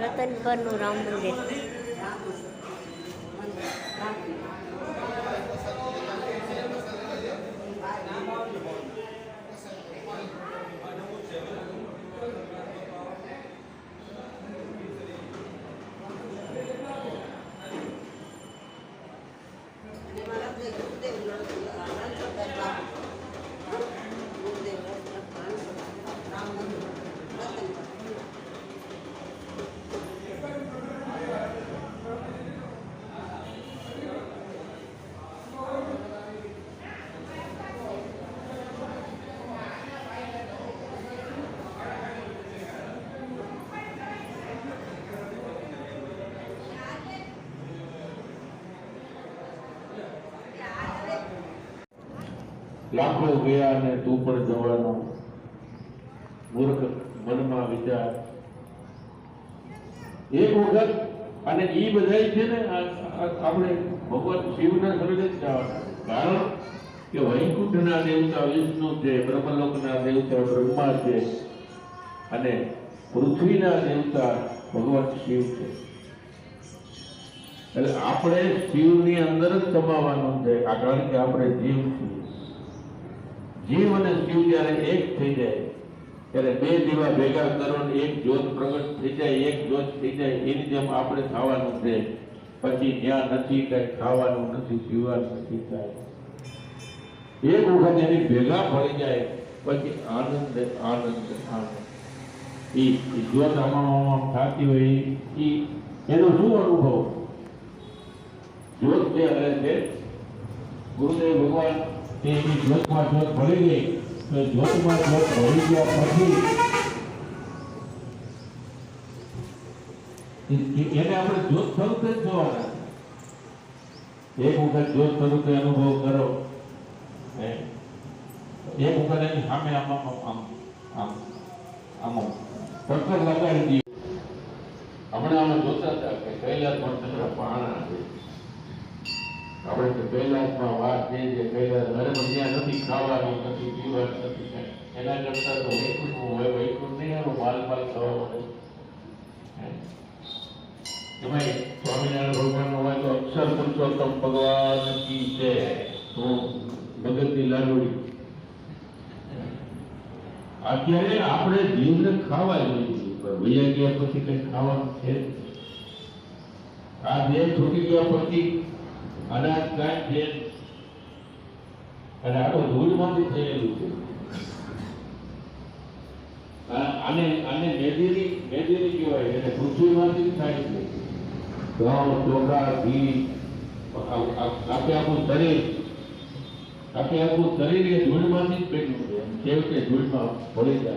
રતનપરનું રામ મંદિર. લાખો ગયા અને તું પણ જવાનો. મૂર્ખ મનમાં વિચાર. એક વખત, અને એ બધા છે ને આપણે ભગવાન શિવના શરણે જ કારણ કે વૈકુંઠના દેવતા વિષ્ણુ છે, બ્રહ્મલોકના દેવતા બ્રહ્મા છે, અને પૃથ્વીના દેવતા ભગવાન શિવ છે. એટલે આપણે શિવની અંદર જ સમાવાનું છે. કારણ કે આપણે જીવ છીએ. જીવ અને શિવ જ્યારે એક થઈ જાય ત્યારે બે દીવા ભેગા કરો ને એક જ્યોત પ્રગટ થઈ જાય એક જ્યોત થઈ જાય એની જેમ આપણે થવાનું છે પછી જ્યાં નથી કઈ ખાવાનું નથી પીવાનું નથી કાંઈ એક વખત એની ભેગા પડી જાય પછી આનંદ આનંદ આનંદ ઈ ઈ જ્યોત આમાં આમાં થતી હોય ઈ- ઈ એનો શું અનુભવ જ્યોત જે હલે છે ગુરુદેવ ભગવાન તે એની જ્યોતમાં જ્યોત ભળી ગઈ. તો જ્યોતમાં જ્યોત ભળી ગયા પછી એ- એ- એને આપણે જ્યોત સ્વરૂપે જ જોવાના. એક વખત જ્યોત સ્વરૂપે અનુભવ કરો. એક વખત એની સામે આમ આમ આમ આમ પથ્થર લગાડી દીધું. હમણાં અમે જોતા હતા કે કૈલાસમાં ચંદ્ર પાણા છે. આપણે પહેલા કૈલાસમાં વાત છે જે કૈલાસ અરે પણ નથી, ખાવાનું નથી, પીવાનું નથી. એના કરતા તો વૈકુંઠ હોય વૈકુંઠ નહીં, એનો માલ માલ થવા મળે હે. એમાંય સ્વામિનારાયણ ભગવાનનો હોય તો અક્ષર પુરુષોત્તમ ભગવાન કી છે હું ભગતની લાડુડી અત્યારે આપણે જીવને ખાવા જોઈએ વૈયા ગયા પછી કઈ ખાવાનું છે આ દેહ છૂટી ગયા પછી અનાજ કાંઈ છે અને આ ધૂળમાંથી થયેલું છે. આને આને મેદેરી મેદેરી કહેવાય, એને પૃથ્વીમાંથી થાય છે. ઘઉં ચોખા, ઘી આ- આ- આપણે આપણું શરીર આપણે આપણું શરીર એ ધૂળમાંથી જ બન્યું છે. છેવટે ધૂળમાં ભળી જાય.